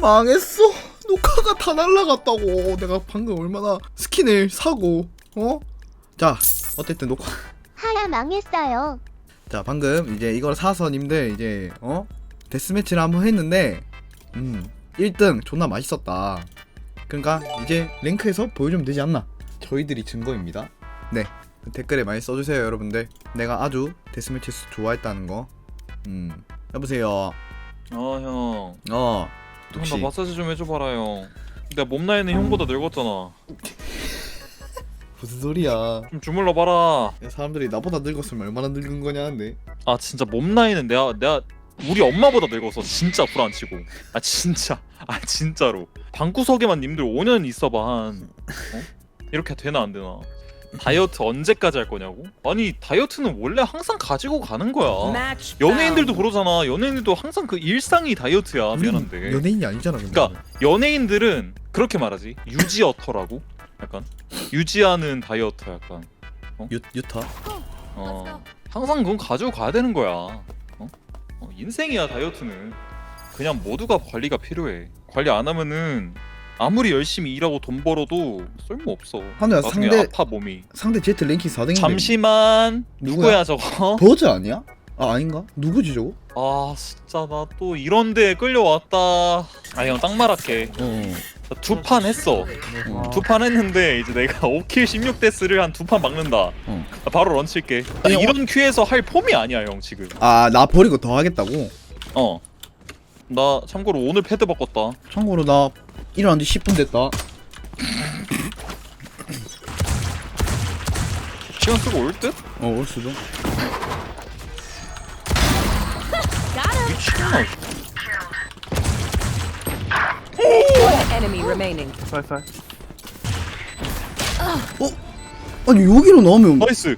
망했어. 녹화가 다 날라갔다고. 내가 방금 얼마나 스킨을 사고 어? 자 어쨌든 녹화. 하야 망했어요. 자 방금 이제 이걸 사서 님들 이제 어 데스매치를 한번 했는데 음 1등 존나 맛있었다. 그러니까 이제 랭크에서 보여주면 되지 않나? 저희들이 증거입니다. 네 댓글에 많이 써주세요 여러분들. 내가 아주 데스매치 좋아했다는 거. 음 여보세요. 아 형. 어 형, 혹시 나 마사지 좀 해줘봐라 형. 내가 몸 나이는 형보다 늙었잖아. 무슨 소리야? 좀 주물러 봐라. 야, 사람들이 나보다 늙었으면 얼마나 늙은 거냐는데. 아 진짜 몸 나이는 내가 내가 우리 엄마보다 늙어서 진짜 불안치고. 아 진짜. 아 진짜로. 방구석에만 님들 5년 있어봐 한. 어? 이렇게 되나 안 되나? 다이어트 언제까지 할 거냐고? 아니 다이어트는 원래 항상 가지고 가는 거야. 연예인들도. 그러잖아. 연예인들도 항상 그 일상이 다이어트야. 우린 미안한데. 연예인이 아니잖아. 근데. 그러니까 연예인들은 그렇게 말하지. 유지어터라고. 약간 유지하는 다이어트 약간. 유 유타. 어 항상 그건 가지고 가야 되는 거야. 어? 어, 인생이야 다이어트는. 그냥 모두가 관리가 필요해. 관리 안 하면은 아무리 열심히 일하고 돈 벌어도 쓸모 없어. 한우야, 나중에 상대- 아파 몸이. 상대 제트 랭킹 4등인데. 잠시만 누구야? 누구야 저거? 버즈 아니야? 아 아닌가? 누구지 저거? 아 진짜 나 또 이런데 끌려왔다. 아 형 딱 말할게. 어. 두 판 했어. 어. 두 판 했는데 이제 내가 5킬 16데스를 한 두 판 막는다. 어. 나 바로 런칠게. 나 아니, 어- 이런 큐에서 할 폼이 아니야 형 지금. 아나 버리고 더 하겠다고. 어. 나 참고로 오늘 패드 바꿨다. 참고로 나 일어난 지 10분 됐다. 시간 쓰고 올 듯? 어 올 수도. 미친놈. One enemy remaining. 아니 여기로 나오면 나이스.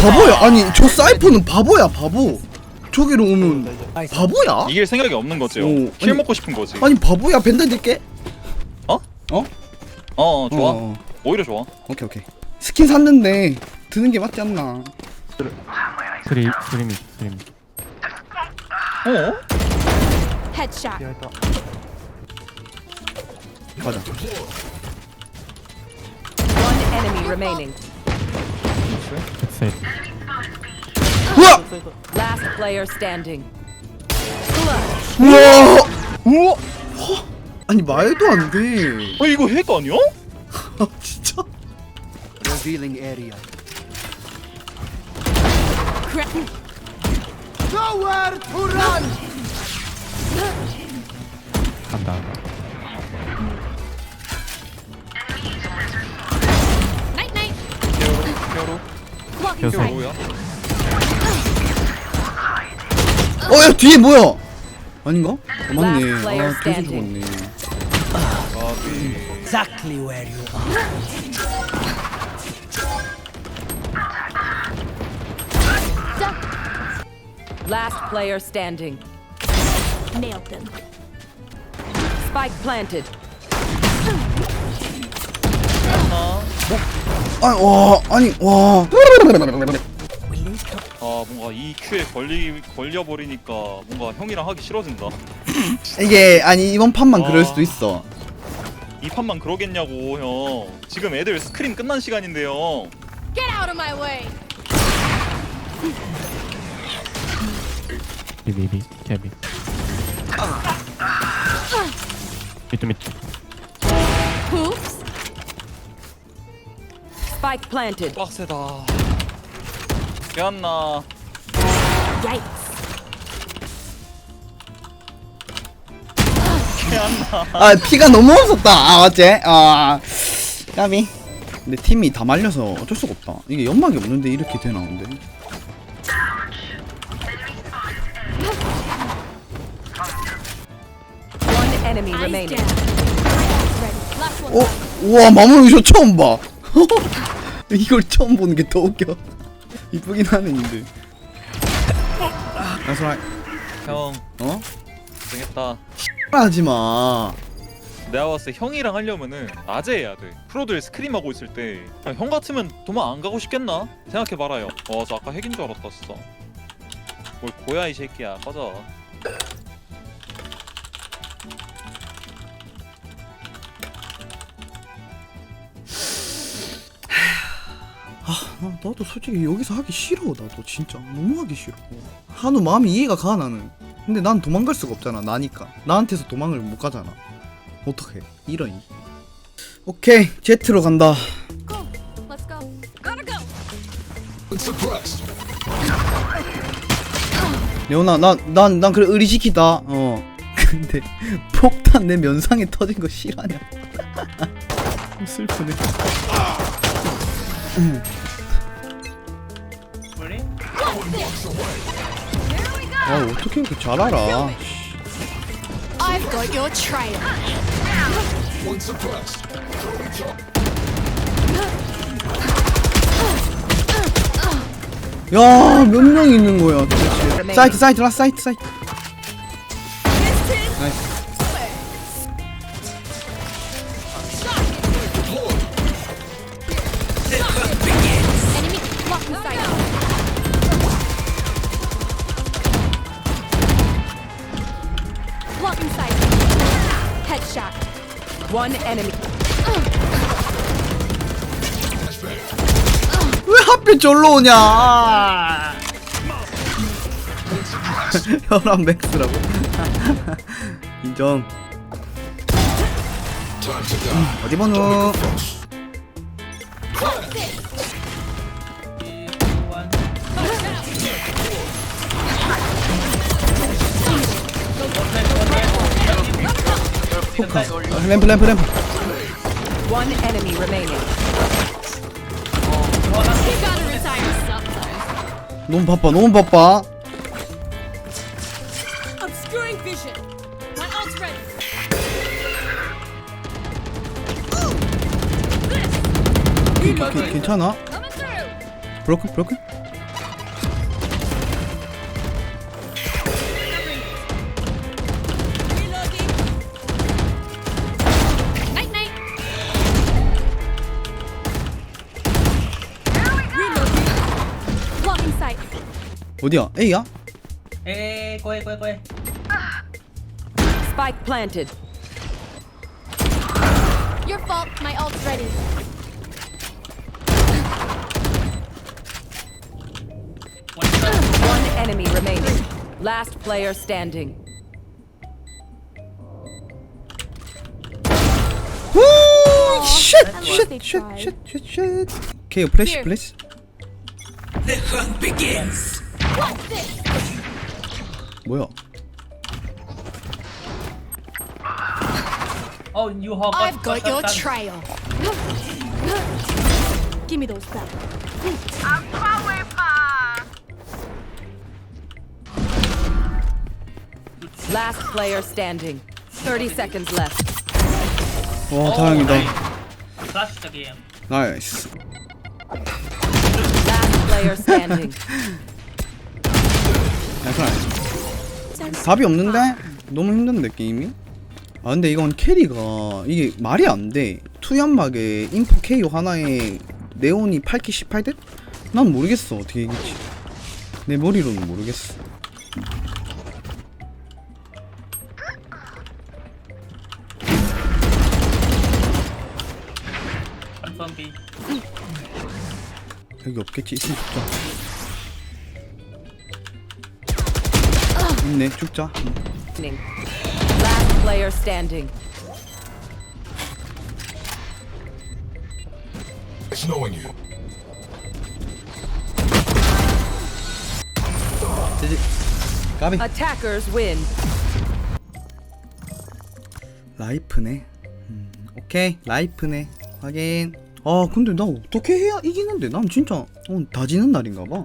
바보야. 아니 저 사이퍼는 바보야 바보. 저기로 오면 바보야? 이길 생각이 없는 거지. 형. 오, 킬 아니- 먹고 싶은 거지. 아니 바보야 벤달 들게. 어, 어 좋아. 어, 어. 오히려 좋아. 오케이 오케이. 스킨 샀는데 드는 게 맞지 않나? 스리 스리미 스리미 어? Headshot. 가자. One enemy remaining. 백세 우와! Last player standing. 우와! 우와! 허! 아니 말도 안 돼. 어 이거 핵 아니야? 아 진짜? Revealing area. 간다 Night night. 히어로. Walking sight. 뭐야? 어야 뒤에 뭐야? 아닌가? 어, 맞네. Last player 아 계속 standing. 죽었네. 아비. Exactly where you are. Last player standing. Nailed them. Spike planted. 아니 와 아니 와. 아 뭔가 이 큐에 걸리 걸려 버리니까 뭔가 형이랑 하기 싫어진다. 이게 아니 이번 판만 그럴 아. 수도 있어. 이 판만 그러겠냐고 형. 지금 애들 스크림 끝난 시간인데요. Get out of my way. 비비 비 캐비 미투 미투 Hoops. Spike planted. 빡세다. Yikes. 깨웠나? 아 피가 너무 없었다. 아 맞지? 아 까미. 근데 팀이 다 말려서 어쩔 수가 없다. 이게 연막이 없는데 이렇게 되나 근데. One enemy remaining. 어? 우와 마무리 저 처음 봐. 이걸 처음 보는 게 더 웃겨. 이쁘긴 하네 근데. 아 소라 형 어? 고생했다. 하지 마. 내가 봤을 때 형이랑 하려면은 낮에 해야 돼. 프로들 스크림 하고 있을 때 형 같으면 도망 안 가고 싶겠나? 생각해봐라 형. 와저 아까 핵인 줄 알았다 진짜. 뭘 고야 이 새끼야 꺼져. 아, 나도 솔직히 여기서 하기 싫어. 나도 진짜 너무 하기 싫어. 한우 마음이 이해가 가 나는. 근데 난 도망갈 수가 없잖아 나니까. 나한테서 도망을 못 가잖아. 어떡해 이런 이. 오케이 제트로 간다. 레오나 난난 난 그래 의리시키다. 어. 근데 폭탄 내 면상에 터진 거 실화냐? 슬프네 아 어떻게 이렇게 잘 알아? I've got your trail. 야몇 명 있는 거야? 도대체. 사이트 사이트 라스 사이트 사이트 Headshot. One enemy. 왜 하필 절로 오냐 아. 혈압 맥스라고 인정 음, 어디 번호 포카 어, 램프 램프 램프 One enemy remaining. You gotta. 너무 바빠 너무 바빠 Obscuring vision. My ult's ready. 기- 괜찮아? Coming through. 브로큰 브로큰? 어디야? A야? 에 꼬해 꼬해 꼬해 Spike planted. Your fault. My ult's ready. One enemy remaining. Last player standing. 후! 쉣! I love 쉣! they 쉣! tried. 쉣! 쉣! 쉣! 오케이 플래시 Here. 플래시 What's this? 뭐야? 어 유허 I've got your trail. Give me those back. Last player standing. 30 seconds left. 와 다행이다 플라시 게임 나이스 Last player standing. 나이스 답이 없는데? 너무 힘든데 게임이? 아 근데 이건 캐리가 이게 말이 안돼 투연막에 인포 KO 하나에 네온이 8키 18듯? 난 모르겠어 어떻게 이길지 내 머리로는 모르겠어 여기 없겠지 있으면 죽 있네 죽자. Last player standing. It's knowing you. 지지. 까비. Attackers win. 라이프네. 음, 오케이. 라이프네. 확인. 아 근데 나 어떻게 해야 이기는데? 난 진짜 어, 다지는 날인가 봐